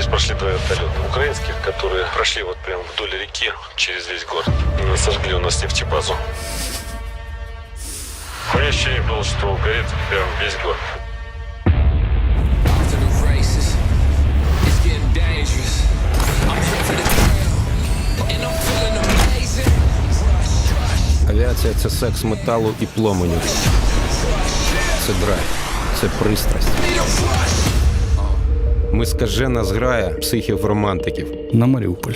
Здесь прошли два вертолета украинских, которые прошли вот прям вдоль реки через весь город. Ну, Сожгли у нас нефтебазу. У меня ощущение было, что горит прям весь город. to the races. It's getting dangerous. I'm here for the thrill, and I'm feeling amazing. Авіація це секс металу і пломеню. Це драйв, це пристрасть. Ми скажена зграя психів-романтиків. На Маріуполь.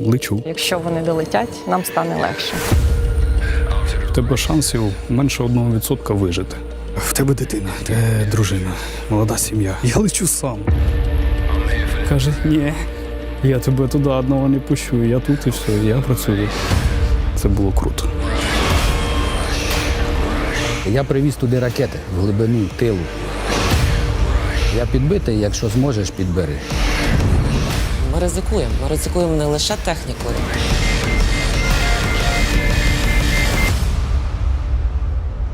Лечу. Якщо вони долетять, нам стане легше. В тебе шансів менше одного відсотка вижити. В тебе дитина, те дружина, молода сім'я. Я лечу сам. Каже, ні, я тебе туди одного не пущу. Я тут і все, я працюю. Це було круто. Я привіз туди ракети в глибину тилу. Я підбитий, якщо зможеш, підбери. Ми ризикуємо. Ми ризикуємо не лише технікою.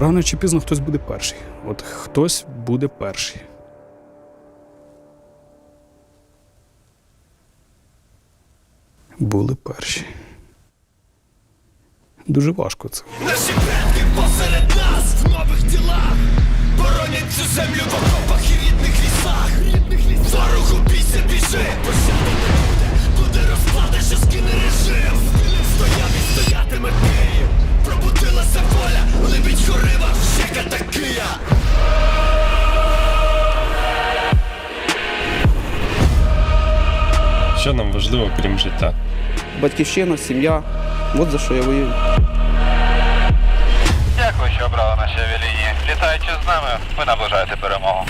Рано чи пізно хтось буде перший. От хтось буде перший. Були перші. Дуже важко це. Наші предки посеред нас в нових тілах боронять цю землю Що нам важливо, крім життя? батьківщина, сім'я. От за що я воюю. Дякую, що обрали наші авіалінії. Літаючи з нами, ви наближаєте перемогу.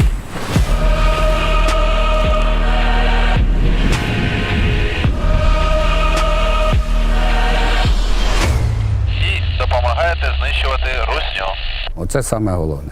І допомагаєте знищувати русню. Оце саме головне.